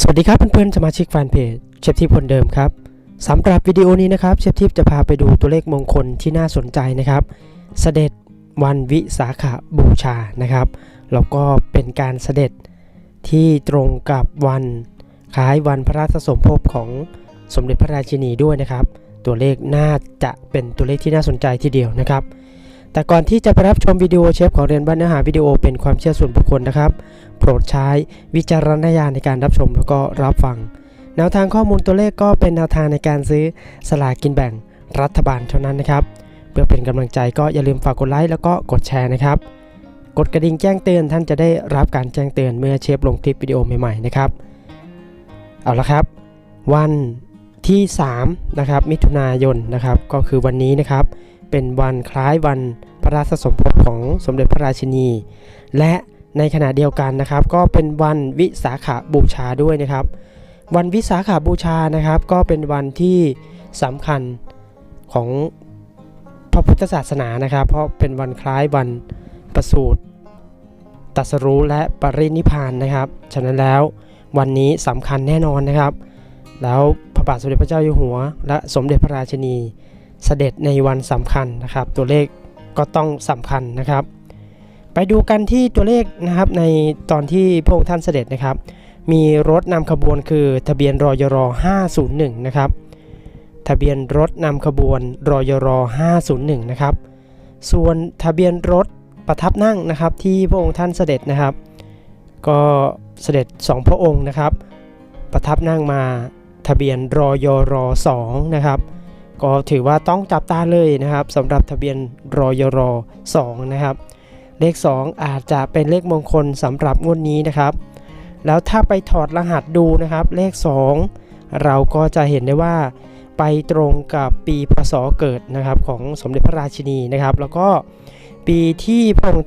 สวัสดีครับเพื่อนๆสมาชิกแฟนเพจเชฟทิพย์คนเดิมครับสำหรับวิดีโอนี้นะครับเชฟทิพย์จะพาไปดูตัวเลขมงคลที่น่าสนใจนะครับ เสด็จวันวิสาขาบูชานะครับแล้วก็เป็นการเสด็จที่ตรงกับวันคล้ายวันพระราชสมภพของสมเด็จพระราชินีด้วยนะครับ ตัวเลขน่าจะเป็นตัวเลขที่น่าสนใจทีเดียวนะครับ แต่ก่อนที่จะไปรับชมวิดีโอเชฟขอเรียนว่าเนื้อหาวิดีโอเป็นความเชื่อส่วนบุคคลนะครับ โปรดใช้วิจารณญาณในการรับชมแล้วก็รับฟัง แนวทางข้อมูลตัวเลขก็เป็นแนวทางในการซื้อสลากกินแบ่งรัฐบาลเท่านั้นนะครับ เพื่อเป็นกำลังใจก็อย่าลืมฝากกดไลค์แล้วก็กดแชร์นะครับ กดกระดิ่งแจ้งเตือนท่านจะได้รับการแจ้งเตือนเมื่อเชฟลงคลิปวิดีโอใหม่ๆนะครับ เอาละครับ วันที่3นะครับมิถุนายนนะครับก็คือวันนี้นะครับเป็นวันคล้ายวัน ระราชสมภพของสมเด็จพระราชินี และในขณะเดียวกันนะครับ ก็เป็นวันวิสาขาบูชาด้วยนะครับ วันวิสาขาบูชานะครับ ก็เป็นวันที่สำคัญของพระพุทธศาสนานะครับ เพราะเป็นวันคล้ายวันประสูติตัสรู้และปรินิพพานนะครับ ฉะนั้นแล้ววันนี้สำคัญแน่นอนนะครับ แล้วพระบาทสมเด็จพระเจ้าอยู่หัว และสมเด็จพระราชินีเสด็จในวันสำคัญนะครับ ตัวเลข ก็ต้องสำคัญนะครับ ไปดูกันที่ตัวเลขนะครับในตอนที่พระองค์ท่านเสด็จนะครับ มีรถนำขบวนคือทะเบียนรอยร501 นะครับ ทะเบียนรถนำขบวนรอยร501 นะครับ ส่วนทะเบียนรถประทับนั่งนะครับที่พระองค์ท่านเสด็จนะครับ ก็เสด็จ 2 พระองค์นะครับ ประทับนั่งมาทะเบียนรอยร2นะครับ ก็ถือว่าต้องจับตาเลยนะครับสำหรับทะเบียนรอยรอ2นะครับ เลข 2 อาจจะเป็นเลขมงคลสำหรับงวดนี้นะครับ แล้วถ้าไปถอดรหัสดูนะครับ เลข 2 เราก็จะเห็นได้ว่าไปตรงกับปีพศเกิดนะครับของสมเด็จพระราชินีนะครับ แล้วก็ปีที่พระองค์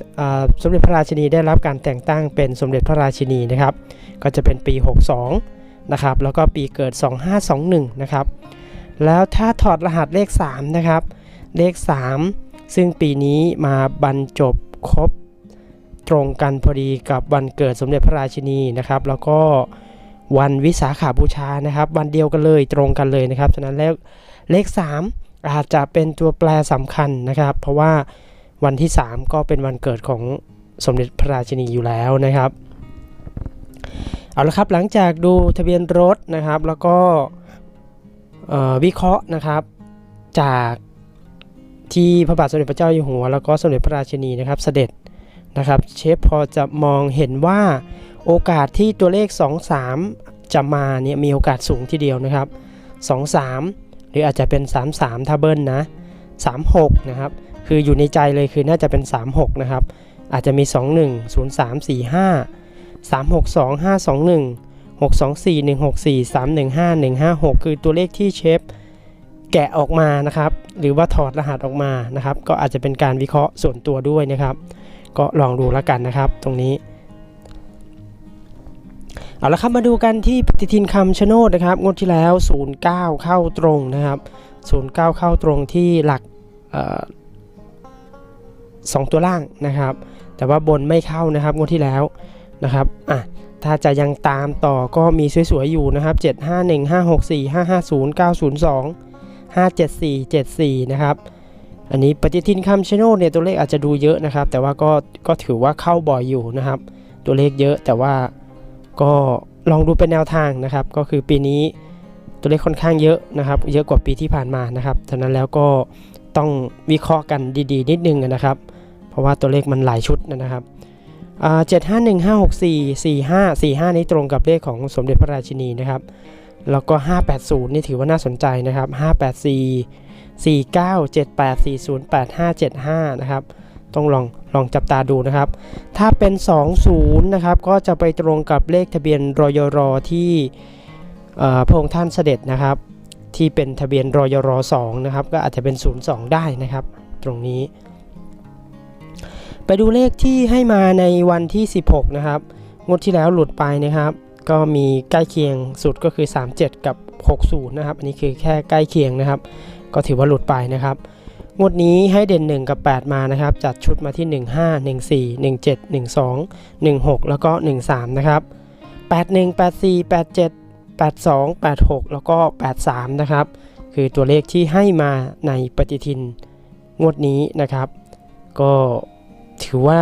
สมเด็จพระราชินีได้รับการแต่งตั้งเป็นสมเด็จพระราชินีนะครับ ก็จะเป็นปี 62 นะครับ แล้วก็ปีเกิด 2521 นะครับ แล้วถ้าถอดรหัสเลข 3 นะครับ เลข 3 ซึ่งปีนี้มาบรรจบครบตรงกันพอดีกับวันเกิดสมเด็จพระราชินีนะครับ แล้วก็วันวิสาขาบูชานะครับ วันเดียวกันเลยตรงกันเลยนะครับฉะนั้นแล้วเลข 3 อาจจะเป็นตัวแปรสำคัญนะครับ เพราะว่าวันที่ 3 ก็เป็นวันเกิดของสมเด็จพระราชินีอยู่แล้วนะครับ เอาละครับหลังจากดูทะเบียนรถนะครับ แล้วก็ วิเคราะห์นะครับจากที่พระบาทสมเด็จพระเจ้าอยู่หัว แล้วก็สมเด็จพระราชินีนะครับเสด็จนะครับเชฟพอจะมองเห็นว่าโอกาสที่ตัวเลข 2 3 จะมาเนี่ยมีโอกาสสูงทีเดียวนะครับ 2 3 หรืออาจจะเป็น 3 3 ถ้าเบิ้ลนะ 3 6 นะครับ คืออยู่ในใจเลยคือน่าจะเป็น 3 6 นะครับ อาจจะมี 2 1 0 3 4 624 164 315 156คือตัวเลขที่เชฟแกะออกมานะครับ หรือว่าถอดรหัสออกมานะครับ ก็อาจจะเป็นการวิเคราะห์ส่วนตัวด้วยนะครับ ก็ลองดูแล้วกันนะครับ ตรงนี้เอาละครับมาดูกันที่ปฏิทินคำชะโนดนะครับงวดที่แล้ว 09 เข้าตรงนะครับ 09 เข้าตรงที่หลักสองตัวล่างนะครับ แต่ว่าบนไม่เข้านะครับงวดที่แล้วนะครับอะ ถ้าจะยังตามต่อก็มีสวยๆอยู่นะครับ 751 564 550 902 574 74 นะครับ อันนี้ปฏิทินคำชโนดเนี่ยตัวเลขอาจจะดูเยอะนะครับ แต่ว่าก็ก็ถือว่าเข้าบ่อยอยู่นะครับ ตัวเลขเยอะแต่ว่าก็ลองดูเป็นแนวทางนะครับ ก็คือปีนี้ตัวเลขค่อนข้างเยอะนะครับ เยอะกว่าปีที่ผ่านมานะครับฉะนั้นแล้วก็ต้องวิเคราะห์กันดีๆ นิดนึงนะครับ เพราะว่าตัวเลขมันหลายชุดนะครับ เจ็ดห้าหนึ่งห้าหกสี่สี่ห้าสี่ห้านี้ตรงกับเลขของสมเด็จพระราชินีนะครับแล้วก็ 580 นี่ถือว่าน่าสนใจนะครับ 584 49 78 40 8575 นะครับ ต้องลองลองจับตาดูนะครับ ถ้าเป็น 20 นะครับ ก็จะไปตรงกับเลขทะเบียนรอยรอที่พระองค์ท่านเสด็จนะครับ ที่เป็นทะเบียนรอยรอ2นะครับ ก็อาจจะเป็น 02 ได้นะครับ ตรงนี้ ไปดูเลขที่ให้มาในวันที่ 16 นะครับงวดที่แล้วหลุดไปนะครับ ก็มีใกล้เคียงสุดก็คือ 37 กับ 60 นะครับ อันนี้คือแค่ใกล้เคียงนะครับ ก็ถือว่าหลุดไปนะครับงวดนี้ให้เด่น 1 กับ 8 มานะครับ จัดชุดมาที่ 15 14 17 12 16 แล้วก็ 13 นะครับ 81 84 87 82 86 แล้วก็ 83 นะครับ คือตัวเลขที่ให้มาในปฏิทินงวดนี้นะครับ ก็ ถือว่า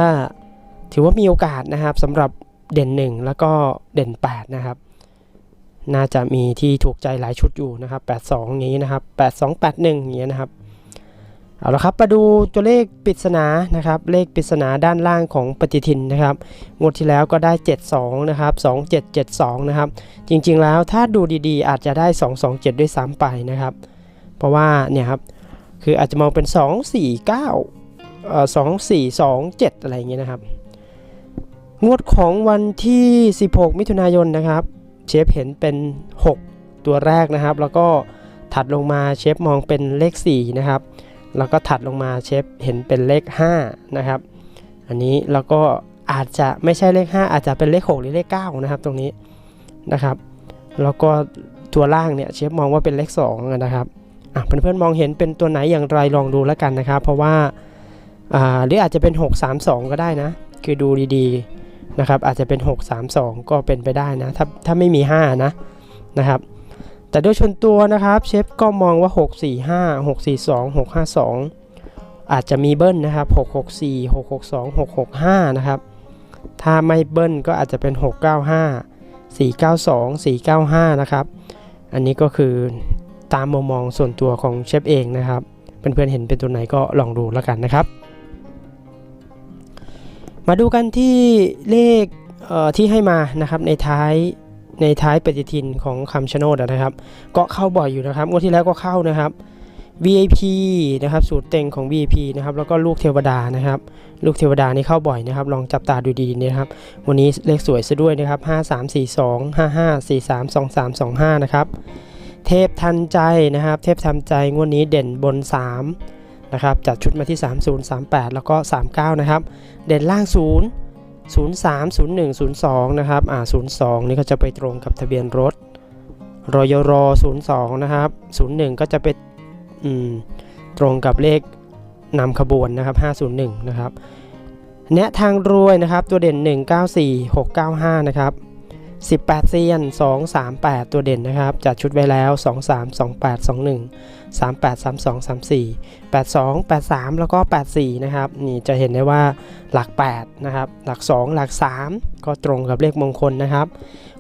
ถือว่ามีโอกาสนะครับสำหรับเด่น 1 แล้วก็เด่น 8 นะครับ น่าจะมีที่ถูกใจหลายชุดอยู่นะครับ 82 อย่างนี้นะครับ 82 81 อย่างเงี้นะครับ เอาละครับมาดูตัวเลขปริศนานะครับ เลขปริศนาด้านล่างของปฏิทินนะครับ งวดที่แล้วก็ได้ 72 นะครับ 2772 นะครับ จริงๆแล้วถ้าดูดีๆ อาจจะได้ 227 ด้วยซ้ำไปนะครับ เพราะว่าเนี่ยครับ คืออาจจะมองเป็น 249 เอ่อ2427อะไรอย่างเงี้ยนะครับ งวดของวันที่ 16 มิถุนายนนะครับ เชฟเห็นเป็น 6 ตัวแรกนะครับ แล้วก็ถัดลงมาเชฟมองเป็นเลข 4 นะครับ แล้วก็ถัดลงมาเชฟเห็นเป็นเลข 5 นะครับ อันนี้แล้วก็อาจจะไม่ใช่เลข 5 อาจจะเป็นเลข 6 หรือเลข 9 นะครับ ตรงนี้นะครับ แล้วก็ตัวล่างเนี่ยเชฟมองว่าเป็นเลข 2 นะครับอะเพื่อนๆมองเห็นเป็นตัวไหนอย่างไรลองดูแล้วกันนะครับ เพราะว่า หรืออาจจะเป็น 632 ก็ได้นะ คือดูดีๆนะครับ อาจจะเป็น 632 ก็เป็นไปได้นะ ถ้าถ้าไม่มี 5 นะนะครับ แต่โดยชนตัวนะครับเชฟก็มองว่า 645 642 652 อาจจะมีเบิ้ลนะครับ 664 662 665 นะครับ ถ้าไม่เบิ้ลก็อาจจะเป็น 695 492 495 นะครับ อันนี้ก็คือตามมุมมองส่วนตัวของเชฟเองนะครับ เพื่อนๆเห็นเป็นตัวไหนก็ลองดูแล้วกันนะครับ มาดูกันที่เลขเที่ให้มานะครับในท้ายในท้ายปฏิทินของคำชะโนดนะครับ ก็เข้าบ่อยอยู่นะครับงวดที่แล้วก็เข้านะครับ VIP นะครับสูตรเต็งของ VIP นะครับแล้วก็ลูกเทวดานะครับ ลูกเทวดานี่เข้าบ่อยนะครับ ลองจับตาดูดีๆนะครับ วันนี้เลขสวยซะด้วยนะครับ 5 3 4 2 5 5 4 3 2 3 2 5 นะครับ เทพทันใจนะครับ เทพทันใจงวดนี้เด่นบน 3 นะครับจัดชุดมาที่ 30 38 แล้วก็ 39 นะครับ เด่นล่าง 0 03 01 02 นะครับอ่า02 นี่ก็จะไปตรงกับทะเบียนรถรอยรอ02 นะครับ 01 ก็จะไปอืมตรงกับเลขนำขบวนนะครับ 501 นะครับแนะทางรวยนะครับ ตัวเด่น 194 695 นะครับ 18 เซียน 238 ตัวเด่นนะครับ จัดชุดไว้แล้ว 23 28 21 38 32 34 82 83 แล้วก็ 84 นะครับ นี่จะเห็นได้ว่าหลัก 8 นะครับ หลัก 2 หลัก 3 ก็ตรงกับเลขมงคลนะครับ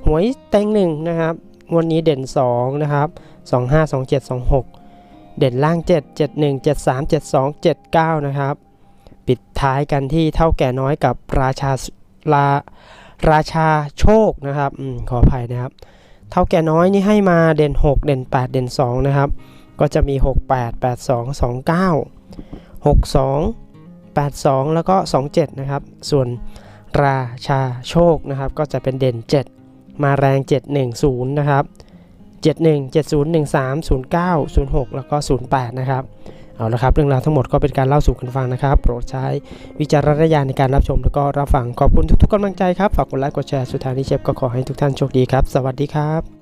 หวยเต็งหนึ่งนะครับงวดนนี้เด่น 2 นะครับ 25 27 26 เด่นล่าง 7 71 73 72 79 นะครับ ปิดท้ายกันที่เท่าแก่น้อยกับราชารา ราชาโชคนะครับอขออภัยนะครับ เท่าแก่น้อยนี่ให้มาเด่น 6 เด่น 8 เด่น 2 นะครับ ก็จะมี 68 82 29 62 82 แล้วก็ 27 นะครับ ส่วนราชาโชคนะครับ ก็จะเป็นเด่น 7 มาแรง 710 นะครับ 71 70 13 09 06 แล้วก็ 08 นะครับ เอาละครับเรื่องราวทั้งหมดก็เป็นการเล่าสู่กันฟังนะครับ โปรดใช้วิจารณญาณในการรับชมแล้วก็รับฟังขอบคุณทุกๆกำลังใจครับฝากกดไลค์กดแชร์สุดท้ายนี้เชฟก็ขอให้ทุกท่านโชคดีครับ สวัสดีครับ